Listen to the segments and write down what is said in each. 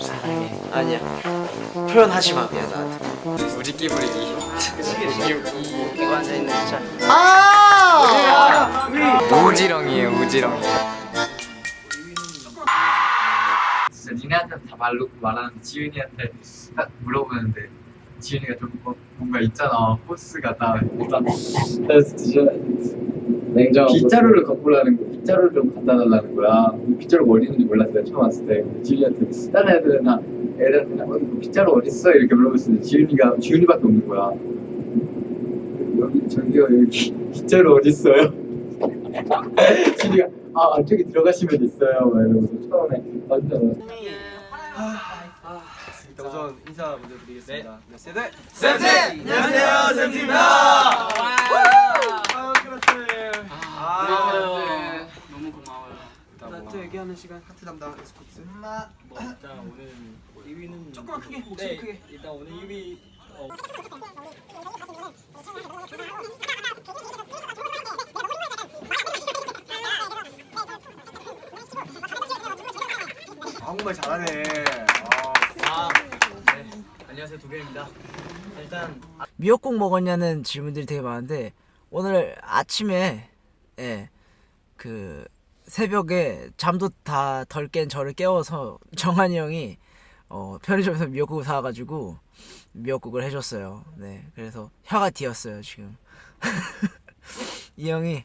사랑해. 아니야. 표현하지 마 그냥 나한테. 우리끼 부리기. 이거 앉아 있는 진짜. 우지렁이에요 우지렁이. 진짜 니네한테 다 말로 말하는데 지윤이한테 딱 물어보는데 지윤이가 좀 뭐- 뭔가 있잖아 포스가 다 일단 냉정. 빗자루를 갖고 라는 거 빗자루를 좀 갖다 달라는 거야. 빗자루가 어디 있는지 몰랐어. 내가 처음 왔을 때. 근데 지윤이한테 다른 애들은 다 애들한테 다, 어, 빗자루 어디 있어? 이렇게 물어봤는데 지윤이가 지윤이밖에 없는 거야. 여기 저기요 여기 빗자루 어디 있어요? 지윤이가 아 안쪽에 들어가시면 있어요. 막 이러면서 처음에 완전. 우선 인사 먼저 드리겠습니다. 네, 세대 쌤쌤! 안녕하세요 쌤입니다. 아, 그렇지. 아, 너무 고마워요. 나한테 얘기하는 시간 하트 담당 에스쿱스. 뭐 일단 오늘 2위는 조금만 크게, 목소리 네, 크게. 일단 오늘 2위 어, 한국말 잘하네. 아, 네. 안녕하세요 도겸입니다. 일단 미역국 먹었냐는 질문들이 되게 많은데 오늘 아침에 예, 그 새벽에 잠도 다 덜 깬 저를 깨워서 정한이 형이 어, 편의점에서 미역국을 사와가지고 미역국을 해줬어요. 네, 그래서 혀가 뒤었어요 지금. 이 형이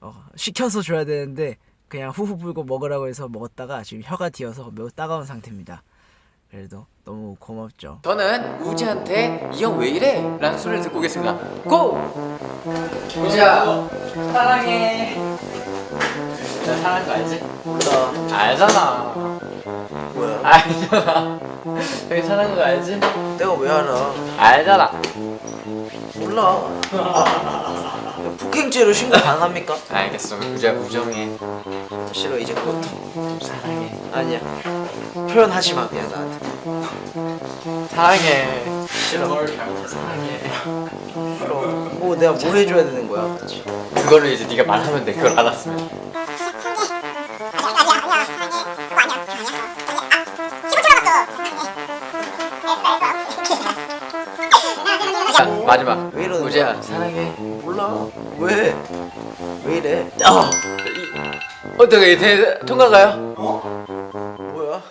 어, 시켜서 줘야 되는데 그냥 후후 불고 먹으라고 해서 먹었다가 지금 혀가 뒤어서 매우 따가운 상태입니다. 그래도 너무 고맙죠. 저는 우지한테 이 형 왜 이래? 라는 소리를 듣고 오겠습니다 고! 우지야 사랑해 나 사랑한 거 알지? 몰라. 알잖아 뭐야? 알잖아 여기 사랑한 거 알지? 내가 왜 알아? 알잖아 몰라. 아, 폭행죄로 신고 가능합니까? 알겠어 우지야 우정해 싫어 이제 그것도 사랑해. 아니야. 표현하지 마 그냥 나한테. 사랑해 싫어. 사랑해 싫어. 뭐 내가 뭐 해줘야 되는 거야? 그치? 그거를 이제 네가 말하면 돼 그걸 알았으면 자, 마지막 왜 이러는 우지야 거야? 사랑해 몰라. 왜? 왜 이래? 아, 어떻게 대 통과가요? 뭐야?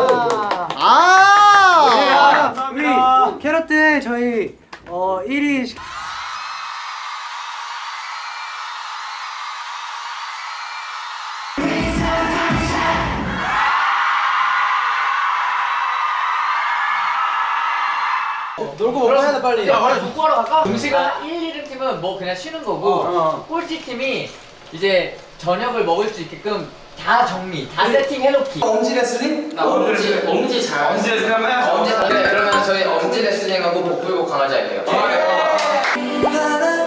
우리 놀고 먹고 해야 돼 빨리. 야 빨리 족구하러 갈까? 음식은 1, 2등 팀은 뭐 그냥 쉬는 거고 꼴찌 팀이 이제 저녁을 먹을 수 있게끔 다 정리 다 세팅 해놓기. 엄지 레슬링? 나 엄지 엄지 잘. 엄지 레슬링 하면 엄지 네 그러면 저희 엄지 레슬링하고 복부이고 강아지 할게요. 저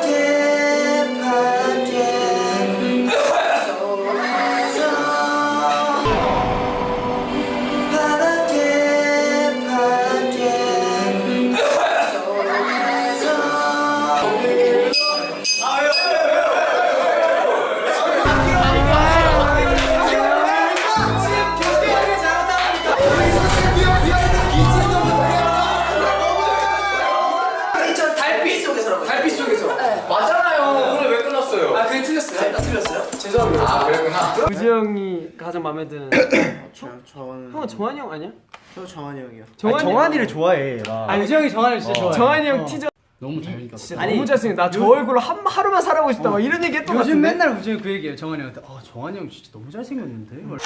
형이 가장 마음에 드는 저는 형은 정한이 형 아니야? 저 정한이 형이요. 정한이 정한이를 좋아해 나. 아 우지 형이 정한이를 진짜 좋아해 정한이 형 티저 너무 잘생겼어. 아니, 너무 잘생겨 나 저 얼굴로 한 하루만 살아보고 싶다 막 이런 얘기 했던 거 요즘 같은데 맨날 우정이 그 얘기해요. 정한이 형한테. 아 정한이 형 진짜 너무 잘생겼는데. 안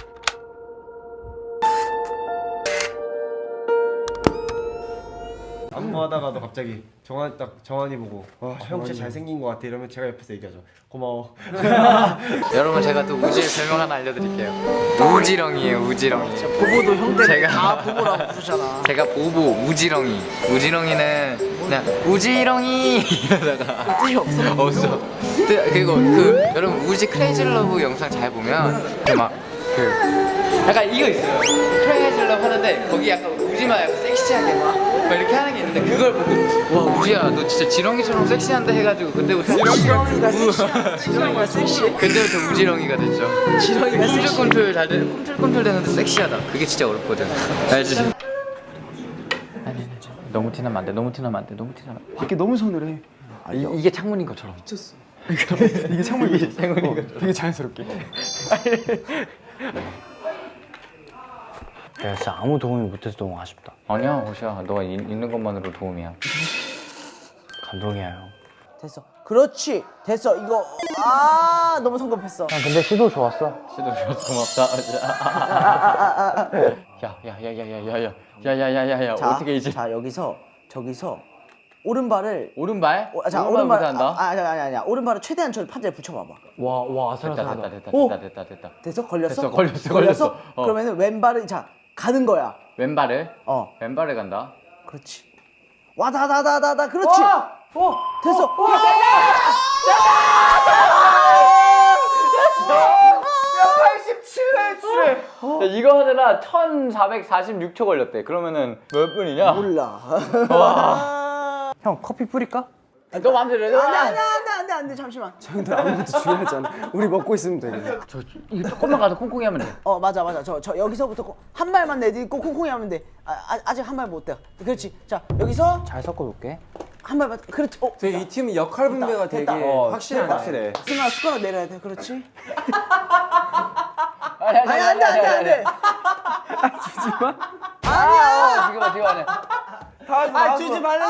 무하다가도 갑자기 정한 딱 정한이 보고 와형 진짜 잘생긴 것 같아. 이러면 제가 옆에서 얘기하죠. 고마워. 여러분 제가 또 우지의 별명 하나 알려드릴게요. 우지렁이에요 우지렁이. 보보도 형들 제가- 다 보보라고 부르잖아. 제가 보보 우지렁이. 우지렁이는 그냥 우지렁이. 이러다가 뜻이 없어. 없어. 그- 그리고 그 여러분 우지 크레이지 러브 영상 잘 보면 그막그 약간 이거 있어요. 크레이지 랩 하는데 거기 약간 우지만 약간 섹시하게 막, 막 이렇게 하는 게 있는데 그걸 보고 와 우지야 너 진짜 지렁이처럼 섹시한데 해가지고 그때부터 지렁이가 섹시야 지렁이가 섹시해 그때부터 우지렁이가 됐죠. 지렁이가 섹시 꿈틀꿈틀 잘 되, 꿈틀꿈틀 되는데 섹시하다. 그게 진짜 어렵거든. 알지? 아니 아니 너무 티나면 안돼 너무 티나면 안돼 너무 티나면 안돼. 이렇게 너무 서늘해. 이, 이게 창문인 것처럼. 미쳤어. 이게 창문이 창문인 것처럼. 되게 자연스럽게. 내가 진짜 아무 도움이 못해서 너무 아쉽다. 아니야 호시야 너가 이- 있는 것만으로 도움이야 감동이야 형. 됐어. 그렇지. 됐어. 이거 아 너무 성급했어. 근데 시도 좋았어. 시도 좋았어 고맙다 야야야야야야야야야야야야 자, 어떻게 이제 자 여기서 저기서 오른발을 오른발? 어, 자 오른발 오른발 못한다? 아, 아니 아니 아니야 오른발을 최대한 저 판자에 붙여봐봐. 와와 됐다 됐다 아슬아슬하다. 됐다 오! 됐다 됐다 됐다 됐어? 걸렸어? 됐어, 걸렸어, 걸렸어. 어. 그러면은 왼발을 자 가는 거야. 왼발을? 어, 왼발을 간다 그렇지. 와다다다다다 그렇지. 어, 됐어. 야, 이거 하느라 1446초 걸렸대 그러면은 몇 분이냐? 몰라. 형 커피 뿌릴까? 너 맘대로 해 안돼 안돼 안돼 안돼 안돼 잠시만. 형들 아무것도 중요하지 않아. 우리 먹고 있으면 돼. 저 이거 조금만 가서 콩콩이 하면 돼 어 맞아 맞아 저 저 여기서부터 꼭한 발만 내딛고 콩콩이 하면 돼. 아, 아 아직 한 발 못 돼. 그렇지. 자 여기서 잘 섞어놓을게. 한 발만 그렇지. 어. 되게 이팀 역할 분배가 되게 됐다. 확실하네. 확실해. 승아 숟가락 내려야 돼. 그렇지. 아니 아니 안돼 안돼 안돼. 아니야 지금 봐 지금 아니야 아 주지 말라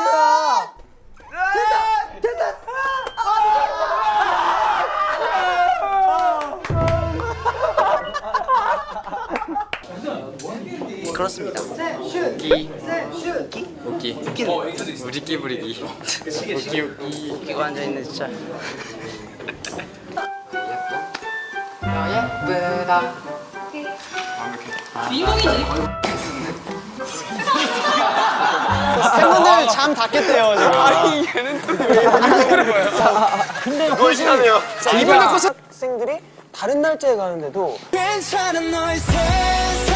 그렇습니다. 웃기 웃기 웃기 우리 끼 부리기 웃기 웃기 이거 앉아 있네 진짜. 예쁘다 팬분들 잠 다 깼대요 지금. 아니 얘는 또왜 그런 거예요? 근데 멋있네요. 이번에 학생들이 다른 날짜에 가는데도 괜찮은 너의 세상